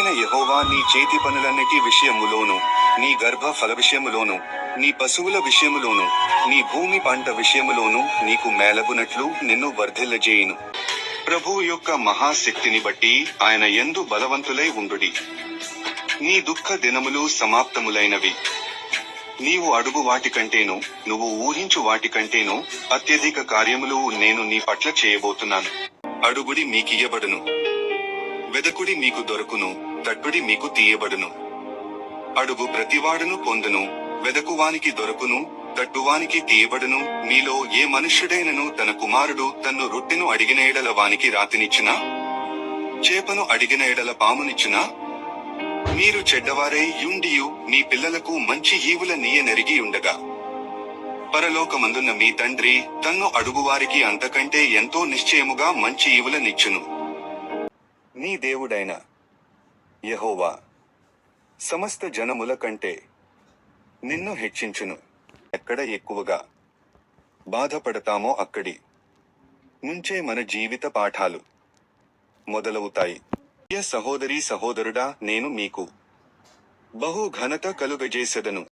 దేవుడైన యహోవా నీ చేతి పనులన్నిటి విషయములోను నీ గర్భ ఫల విషయములోను నీ పశువుల విషయములోను నీ భూమి పంట విషయములోను నీకు మేలగునట్లు నిన్ను వర్ధిల్లజేయును. ప్రభువు యొక్క మహాశక్తిని బట్టి ఆయన ఎందు బలవంతులై ఉండుడి. నీ దుఃఖ దినములు సమాప్తములైనవి. నీవు అడుగు వాటికంటేను నువ్వు ఊహించు వాటికంటేను అత్యధిక కార్యములు నేను నీ పట్ల చేయబోతున్నాను. అడుగుడి మీకియబడును వెదకుడి మీకు దొరకును తట్టుడి మీకు తీయబడును. అడుగు ప్రతివాడును పొందును వెదకువానికి దొరకును తట్టువానికి తీయబడును. మీలో ఏ మనుష్యుడైనను తన కుమారుడు తన్ను రొట్టెను అడిగిన ఎడల వానికి రాతినిచ్చినా? చేపను అడిగిన ఎడల పామునిచ్చినా? మీరు చెడ్డవారై యుండియు మీ పిల్లలకు మంచి ఈవుల నీయ నెరిగి ఉండగా. పరలోకమందున్న మీ తండ్రి తన్ను అడుగువారికి అంతకంటే ఎంతో నిశ్చయముగా మంచి ఈవుల నిచ్చును నీ దేవుడైన యహోవా సమస్త జనముల కంటే నిన్ను హెచ్చించును. ఎక్కడ ఎక్కువగా బాధపడతామో అక్కడి నుంచే మన జీవిత పాఠాలు మొదలవుతాయి. సహోదరి సహోదరుడా నేను మీకు బహు ఘనత కలుగజేసెదను.